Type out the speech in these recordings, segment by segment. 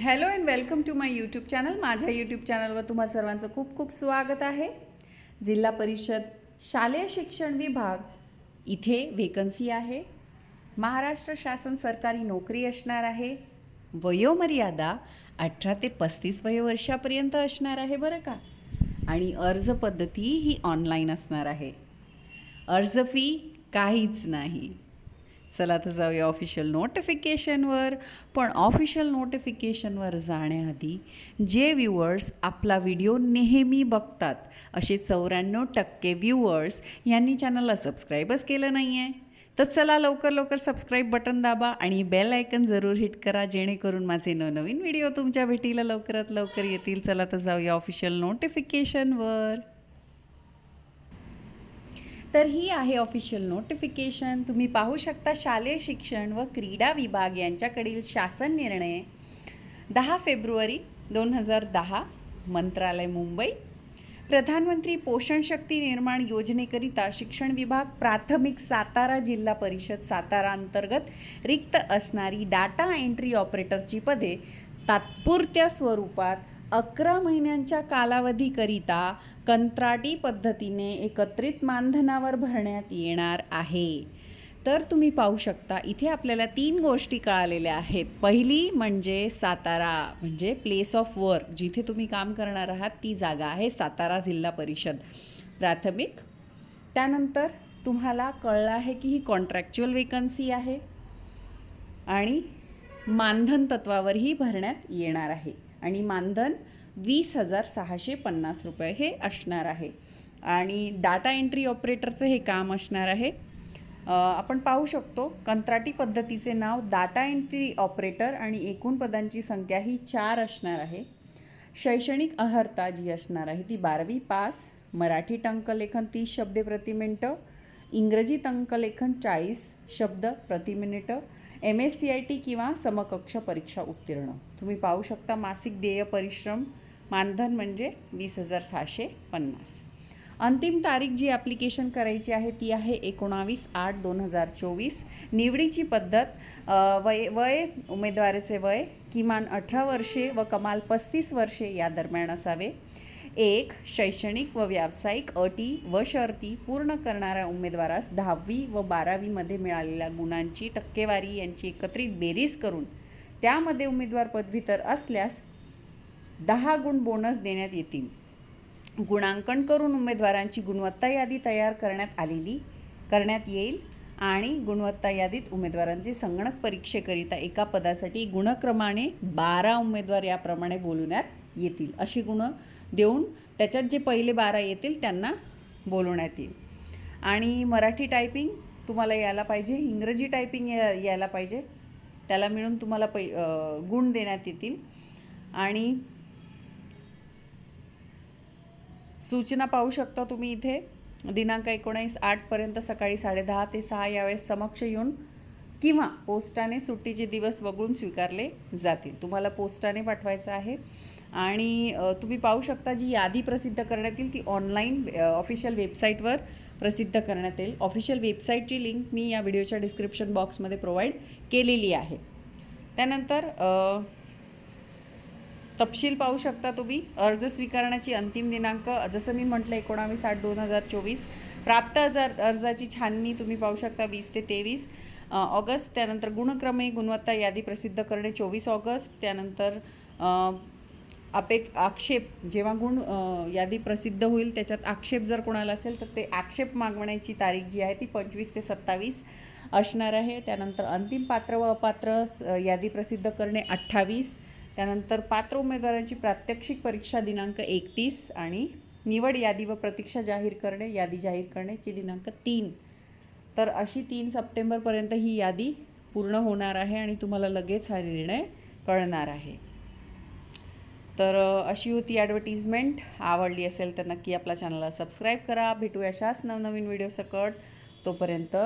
Hello and welcome to my YouTube channel माझ्या YouTube चॅनलवर तुम्हा सर्वांचं खूप खूप स्वागत आहे. जिल्हा परिषद शालेय शिक्षण विभाग इथे वेकन्सी आहे. महाराष्ट्र शासन सरकारी नोकरी असणार आहे. वयोमर्यादा अठरा ते पस्तीस वयोवर्षापर्यंत असणार आहे बरं का? आणि अर्ज पद्धती ही ऑनलाईन असणार आहे. अर्ज फी काहीच नाही. चला तर जाऊया ऑफिशियल नोटिफिकेशनवर पण ऑफिशियल नोटिफिकेशनवर जाण्याआधी जे व्ह्यूअर्स आपला व्हिडिओ नेहमी बघतात असे चौऱ्याण्णव टक्के व्ह्यूअर्स यांनी चॅनलला सबस्क्राईबच केलं नाही आहे तर चला लवकर लवकर सबस्क्राईब बटन दाबा आणि बेल आयकन जरूर हिट करा जेणेकरून माझे नवनवीन व्हिडिओ तुमच्या भेटीला लवकरात लवकर येतील. चला तर जाऊया ऑफिशियल नोटिफिकेशनवर तर ही आहे ऑफिशियल नोटिफिकेशन तुम्ही पाहू शकता शालेय शिक्षण व क्रीडा विभाग यांच्याकडील शासन निर्णय. दहा फेब्रुवारी दोन हजार दहा मंत्रालय मुंबई. प्रधानमंत्री पोषण शक्ती निर्माण योजनेकरिता शिक्षण विभाग प्राथमिक सातारा जिल्हा परिषद सातारा अंतर्गत रिक्त असणारी डाटा एंट्री ऑपरेटरची पदे तात्पुरत्या स्वरूपात अकरा महिन्यांच्या कालावधीकरिता कंत्राटी पद्धतीने एकत्रित मानधनावर भरण्यात येणार आहे. तर तुम्ही पाहू शकता इथे आपल्याला तीन गोष्टी कळालेल्या आहेत. पहिली म्हणजे सातारा म्हणजे प्लेस ऑफ वर्क जिथे तुम्ही काम करणार आहात ती जागा आहे सातारा जिल्हा परिषद प्राथमिक. त्यानंतर तुम्हाला कळलं आहे की ही कॉन्ट्रॅक्च्युअल वेकन्सी आहे. आणि मानधन तत्वावरही भरण्यात येणार आहे. आणि मानधन वीस हजार सहाशे पन्नास रुपये हे असणार आहे. आणि डाटा एंट्री ऑपरेटरचं हे काम असणार आहे. आपण पाहू शकतो कंत्राटी पद्धतीचे नाव डाटा एंट्री ऑपरेटर आणि एकूण पदांची संख्या ही चार असणार आहे. शैक्षणिक अहर्ता जी असणार आहे ती बारावी पास मराठी टंकलेखन तीस शब्दे प्रति मिनटं इंग्रजी टंकलेखन चाळीस शब्द प्रति मिनिटं M S C I T किंवा समकक्ष परीक्षा उत्तीर्ण. तुम्ही पाहू शकता मासिक देय परिश्रम मानधन म्हणजे वीस हजार सहाशे पन्नास. अंतिम तारीख जी ॲप्लिकेशन करायची आहे ती आहे एकोणावीस आठ दोन हजार चोवीस. निवडीची पद्धत वय वय उमेदवाराचे वय किमान अठरा वर्षे व कमाल पस्तीस वर्षे या दरम्यान असावे. एक शैक्षणिक व व्यावसायिक अटी व शर्ती पूर्ण करणाऱ्या उमेदवारास दहावी व बारावीमध्ये मिळालेल्या गुणांची टक्केवारी यांची एकत्रित बेरीज करून त्यामध्ये उमेदवार पदवीतर असल्यास दहा गुण बोनस देण्यात येतील. गुणांकन करून उमेदवारांची गुणवत्ता यादी तयार करण्यात आलेली करण्यात येईल आणि गुणवत्ता यादीत उमेदवारांचे संगणक परीक्षेकरिता एका पदासाठी गुणक्रमाने बारा उमेदवार याप्रमाणे बोलवण्यात येतील. अशी गुणं देऊन त्याच्यात जे पहिले बारा येतील त्यांना बोलवण्यात येईल. आणि मराठी टायपिंग तुम्हाला यायला पाहिजे इंग्रजी टायपिंग या यायला पाहिजे. त्याला मिळून तुम्हाला पै गुण देण्यात येतील. आणि सूचना पाहू शकता तुम्ही इथे. दिनांक एकोणीस आठपर्यंत सकाळी साडेदहा ते सहा यावेळेस समक्ष येऊन किंवा पोस्टाने सुट्टीचे दिवस वगळून स्वीकारले जातील. तुम्हाला पोस्टाने पाठवायचं आहे. आणि तुम्ही पाहू शकता जी यादी प्रसिद्ध करण्यात येईल ती ऑनलाईन ऑफिशियल वेबसाईटवर प्रसिद्ध करण्यात येईल. ऑफिशियल वेबसाईटची लिंक मी या व्हिडिओच्या डिस्क्रिप्शन बॉक्समध्ये प्रोव्हाइड केलेली आहे. त्यानंतर तपशील पाहू शकता तुम्ही. अर्ज स्वीकारण्याची अंतिम दिनांक जसं मी म्हटलं एकोणावीस आठ दोन हजार चोवीस. प्राप्त अर्ज अर्जाची छाननी तुम्ही पाहू शकता वीस ते तेवीस ऑगस्ट. त्यानंतर गुणक्रमे गुणवत्ता यादी प्रसिद्ध करणे चोवीस ऑगस्ट. त्यानंतर अपेक आक्षेप जेव्हा गुण यादी प्रसिद्ध होईल त्याच्यात आक्षेप जर कोणाला असेल तर ते आक्षेप मागवण्याची तारीख जी आहे ती पंचवीस ते सत्तावीस असणार आहे. त्यानंतर अंतिम पात्र व अपात्र यादी प्रसिद्ध करणे अठ्ठावीस. त्यानंतर पात्र उमेदवारांची प्रात्यक्षिक परीक्षा दिनांक एकतीस आणि निवड यादी व प्रतीक्षा जाहीर करणे यादी जाहीर करण्याची दिनांक तीन. तर अशी तीन सप्टेंबरपर्यंत ही यादी पूर्ण होणार आहे आणि तुम्हाला लगेच हा निर्णय कळणार आहे. तर अशी होती ॲडव्हर्टिजमेंट आवडली असेल तर नक्की आपल्या चॅनलला सबस्क्राईब करा. भेटू अशाच नवनवीन व्हिडिओ सकट. तोपर्यंत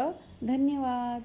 धन्यवाद.